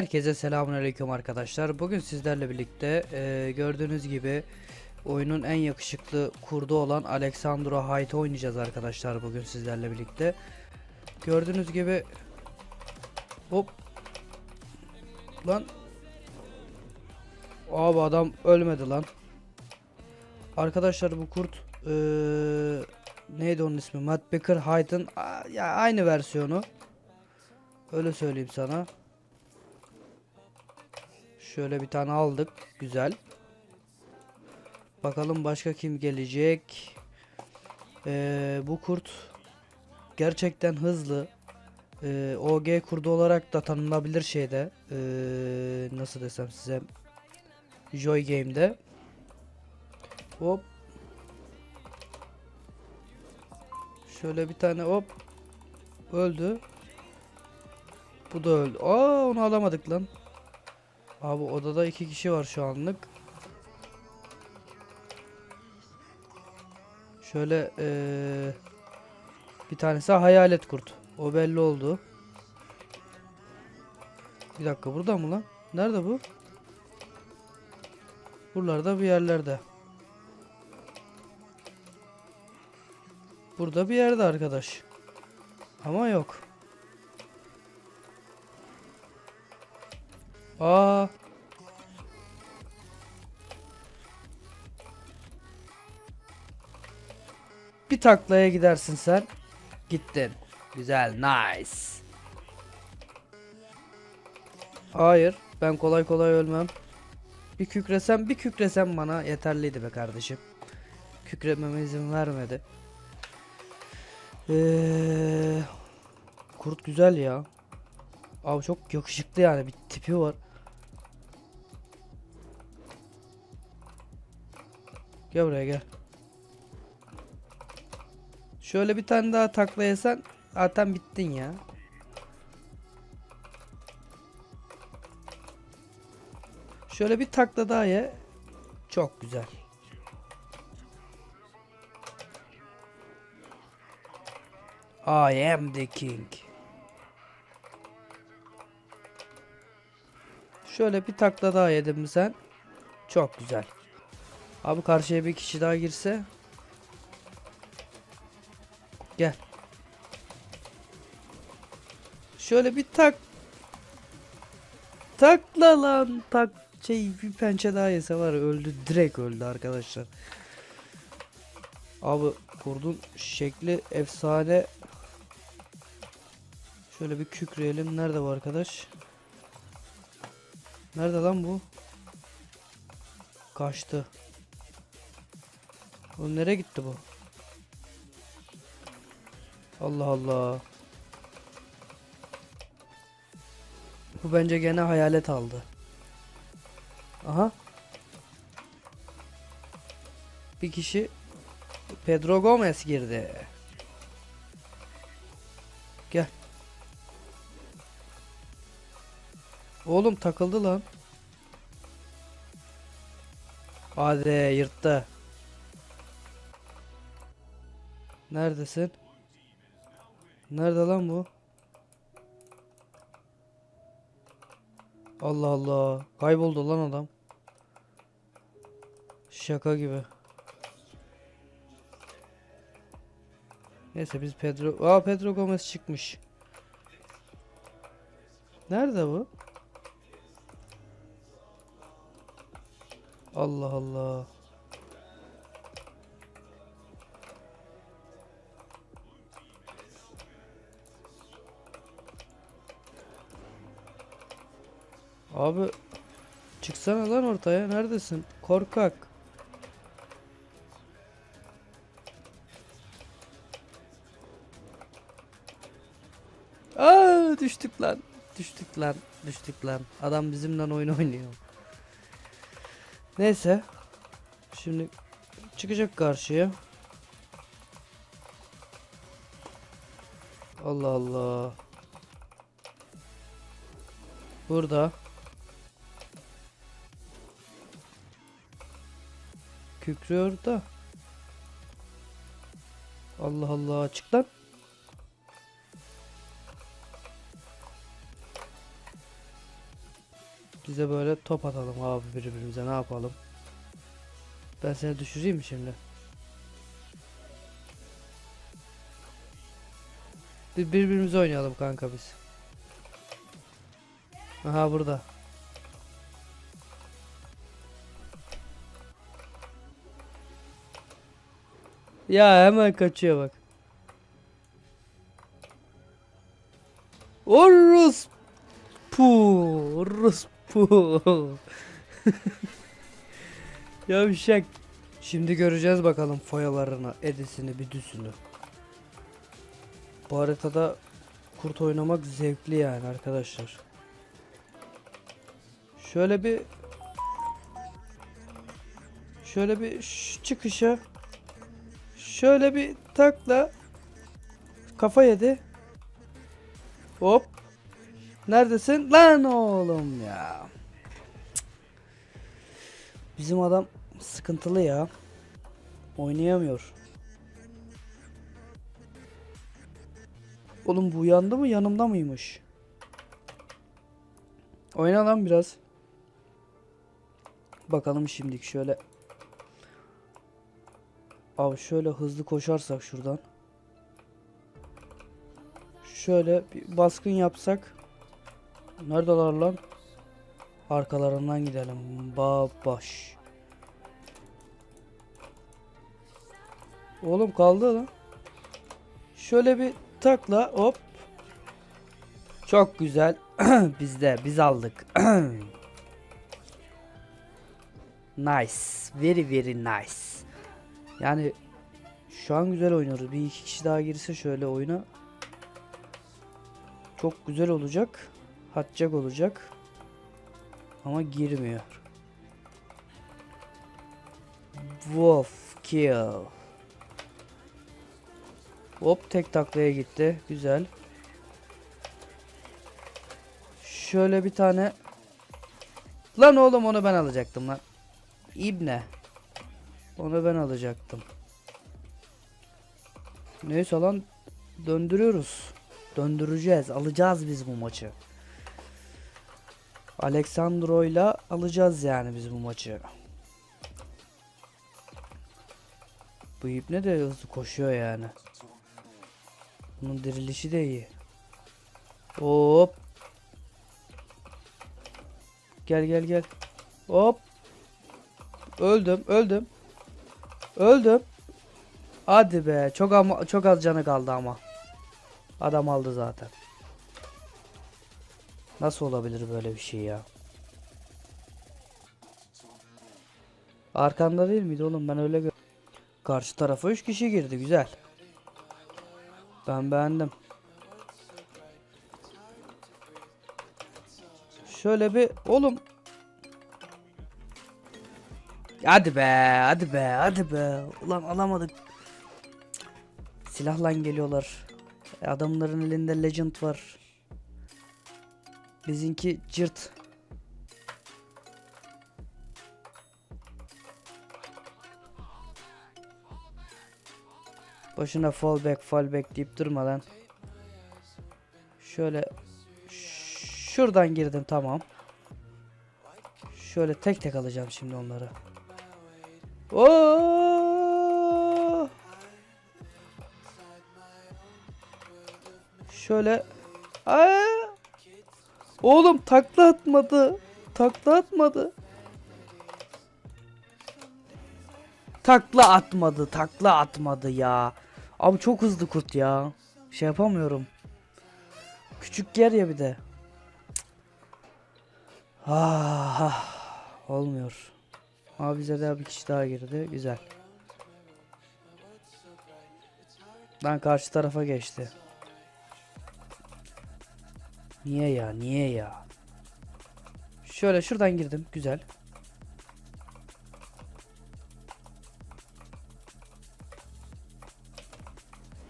Herkese selamünaleyküm arkadaşlar. Bugün sizlerle birlikte e, gördüğünüz gibi oyunun en yakışıklı kurdu olan Alexandro Hayt'ı oynayacağız arkadaşlar bugün sizlerle birlikte. Gördüğünüz gibi hop lan abi adam ölmedi lan. Arkadaşlar bu kurt e, neydi onun ismi? Matt Baker ya aynı versiyonu. Öyle söyleyeyim sana. Şöyle bir tane aldık. Güzel. Bakalım başka kim gelecek. Ee, bu kurt gerçekten hızlı. Ee, OG kurdu olarak da tanınabilir şeyde. Ee, nasıl desem size. Joy Game'de. Hop. Şöyle bir tane hop. Öldü. Bu da öldü. Aa onu alamadık lan. Abi odada iki kişi var şu anlık. Şöyle eee, bir tanesi hayalet kurt. O belli oldu. Bir dakika burada mı lan? Nerede bu? Buralarda bir yerlerde. Burada bir yerde arkadaş. Ama yok. Aa. Bir taklaya gidersin sen. Gittin. Güzel, nice. Hayır, ben kolay kolay ölmem. Bir kükresem, bir kükresem bana yeterliydi be kardeşim. Kükrememe izin vermedi. Ee, kurt güzel ya. Abi çok yakışıklı yani bir tipi var. Gel buraya gel. Şöyle bir tane daha takla zaten bittin ya. Şöyle bir takla daha ye. Çok güzel. I am the king. Şöyle bir takla daha yedim sen? Çok güzel. Abi karşıya bir kişi daha girse. Gel. Şöyle bir tak. Takla lan. Tak şey bir pençe daha yese var öldü direkt öldü arkadaşlar. Abi kurdun şekli efsane. Şöyle bir kükreyelim. Nerede bu arkadaş? Nerede lan bu? Kaçtı. O nereye gitti bu? Allah Allah. Bu bence gene hayalet aldı. Aha. Bir kişi Pedro Gomez girdi. Gel. Oğlum takıldı lan. Hadi yırttı. Neredesin? Nerede lan bu? Allah Allah. Kayboldu lan adam. Şaka gibi. Neyse biz Pedro... Aa Pedro Gomez çıkmış. Nerede bu? Allah Allah. Abi çıksana lan ortaya. Neredesin? Korkak. Aa düştük lan. Düştük lan. Düştük lan. Adam bizimle oyun oynuyor. Neyse. Şimdi çıkacak karşıya. Allah Allah. Burada. Kükrüyor da. Allah Allah çık lan. Bize böyle top atalım abi birbirimize ne yapalım? Ben seni düşüreyim mi şimdi? Bir birbirimize oynayalım kanka biz. Aha burada. Ya hemen kaçıyor bak. Orus pu Orus pu Yavşak Şimdi göreceğiz bakalım foyalarını, edisini, büdüsünü. Bu haritada kurt oynamak zevkli yani arkadaşlar. Şöyle bir Şöyle bir çıkışa Şöyle bir takla kafa yedi. Hop. Neredesin? Lan oğlum ya. Bizim adam sıkıntılı ya. Oynayamıyor. Oğlum bu uyandı mı yanımda mıymış? Oyna lan biraz. Bakalım şimdilik şöyle. Abi şöyle hızlı koşarsak şuradan. Şöyle bir baskın yapsak. Neredeler lan? Arkalarından gidelim. Babaş. Oğlum kaldı lan. Şöyle bir takla hop. Çok güzel. Bizde biz aldık. nice. Very very nice. Yani şu an güzel oynuyoruz. Bir iki kişi daha girse şöyle oyuna çok güzel olacak. Hatacak olacak. Ama girmiyor. Wolf kill. Hop tek taklaya gitti. Güzel. Şöyle bir tane. Lan oğlum onu ben alacaktım lan. İbne. Onu ben alacaktım. Neyse lan döndürüyoruz. Döndüreceğiz. Alacağız biz bu maçı. Aleksandro'yla alacağız yani biz bu maçı. Bu ne de hızlı koşuyor yani. Bunun dirilişi de iyi. Hop. Gel gel gel. Hop. Öldüm, öldüm. Öldüm. Hadi be. Çok ama çok az canı kaldı ama. Adam aldı zaten. Nasıl olabilir böyle bir şey ya? Arkanda değil miydi oğlum? Ben öyle gör. Karşı tarafa 3 kişi girdi. Güzel. Ben beğendim. Şöyle bir oğlum. Hadi be, hadi be, hadi be. Ulan alamadık. Silahla geliyorlar. E, Adamların elinde legend var. Bizinki cırt. Boşuna fallback fallback deyip durma lan. Şöyle şuradan girdim tamam. Şöyle tek tek alacağım şimdi onları. Oo! Şöyle Aa! Oğlum takla atmadı. Takla atmadı. Takla atmadı. Takla atmadı ya. Abi çok hızlı kurt ya. Şey yapamıyorum. Küçük yer ya bir de. Ah, ah. Olmuyor. Abi bize de bir kişi daha girdi. Güzel. Ben karşı tarafa geçti. Niye ya? Niye ya? Şöyle şuradan girdim. Güzel.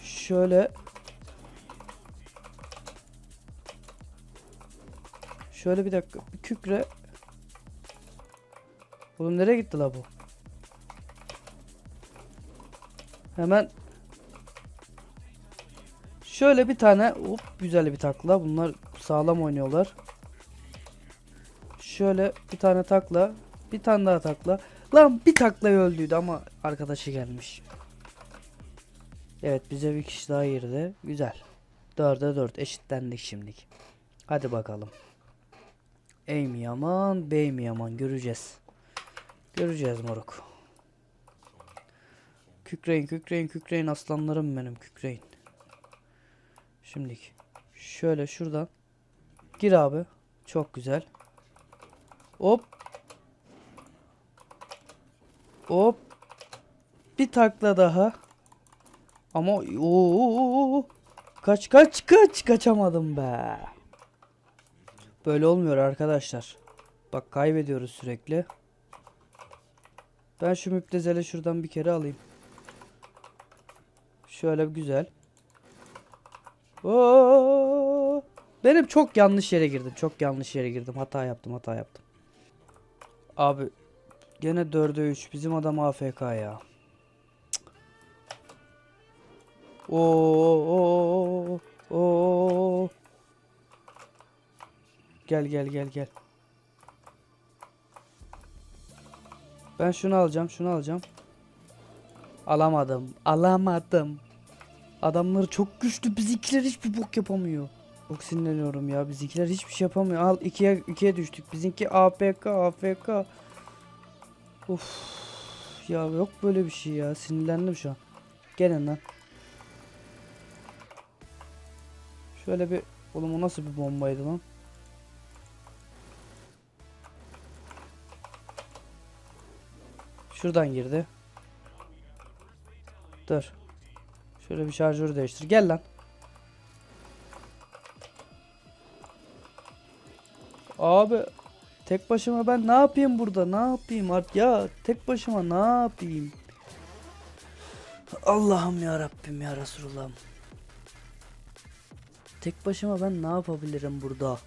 Şöyle Şöyle bir dakika. Bir kükre. Oğlum nereye gitti la bu? Hemen Şöyle bir tane hop güzel bir takla. Bunlar sağlam oynuyorlar. şöyle bir tane takla. Bir tane daha takla. Lan bir taklayı öldüydü ama arkadaşı gelmiş. Evet bize bir kişi daha girdi. Güzel. 4'e 4 eşitlendik şimdilik. Hadi bakalım. A mi yaman, B mi yaman göreceğiz. Göreceğiz moruk. Kükreyin, kükreyin, kükreyin aslanlarım benim kükreyin. Şimdilik şöyle şuradan gir abi. Çok güzel. Hop. Hop. Bir takla daha. Ama ooo kaç kaç kaç kaçamadım be. Böyle olmuyor arkadaşlar. Bak kaybediyoruz sürekli. Ben şu müptezeli şuradan bir kere alayım. Şöyle güzel. Oo! Benim çok yanlış yere girdim. Çok yanlış yere girdim. Hata yaptım, hata yaptım. Abi gene 4'e 3. Bizim adam AFK ya. Oo, oo, oo. Gel gel gel gel. Ben şunu alacağım, şunu alacağım. Alamadım, alamadım. Adamları çok güçlü, bizimkiler hiçbir bok yapamıyor. Çok sinirleniyorum ya, bizimkiler hiçbir şey yapamıyor. Al ikiye ikiye düştük. Bizimki APK, AFK. Of. Ya yok böyle bir şey ya. Sinirlendim şu an. Gelin lan. Şöyle bir oğlum o nasıl bir bombaydı lan? Şuradan girdi. Dur. Şöyle bir şarjörü değiştir. Gel lan. Abi tek başıma ben ne yapayım burada? Ne yapayım artık ya? Tek başıma ne yapayım? Allah'ım ya Rabbim ya Resulallah'ım. Tek başıma ben ne yapabilirim burada?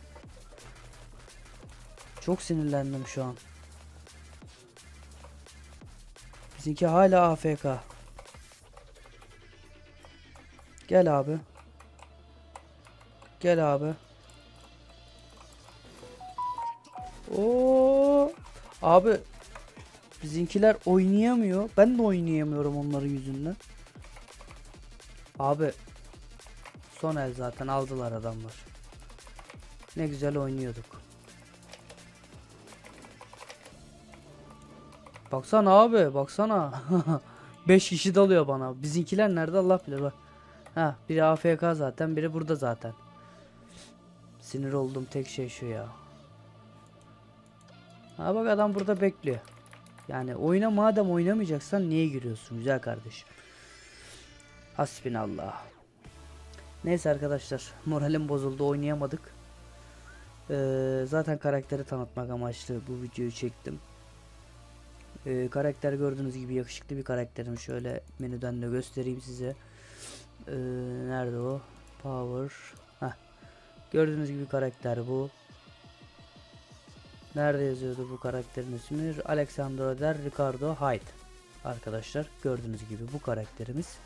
Çok sinirlendim şu an. Bizimki hala AFK. Gel abi. Gel abi. Oo. Abi bizimkiler oynayamıyor. Ben de oynayamıyorum onların yüzünden. Abi son el zaten aldılar adamlar. Ne güzel oynuyorduk. Baksana abi baksana. 5 kişi dalıyor bana. Bizimkiler nerede Allah bilir bak. Ha biri AFK zaten biri burada zaten. Sinir olduğum tek şey şu ya. Ha bak adam burada bekliyor. Yani oyuna madem oynamayacaksan niye giriyorsun güzel kardeşim. Hasbinallah. Neyse arkadaşlar moralim bozuldu oynayamadık. Ee, zaten karakteri tanıtmak amaçlı bu videoyu çektim. Ee, karakter gördüğünüz gibi yakışıklı bir karakterim. Şöyle menüden de göstereyim size. Ee, nerede o? Power. Heh. Gördüğünüz gibi karakter bu. Nerede yazıyordu bu karakterin ismi? Alexandro Del Ricardo Hyde. Arkadaşlar gördüğünüz gibi bu karakterimiz.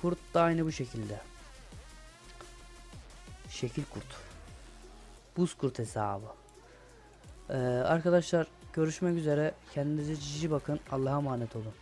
Kurt da aynı bu şekilde. Şekil kurt. Buz kurt hesabı. Ee, arkadaşlar görüşmek üzere. Kendinize cici bakın. Allah'a emanet olun.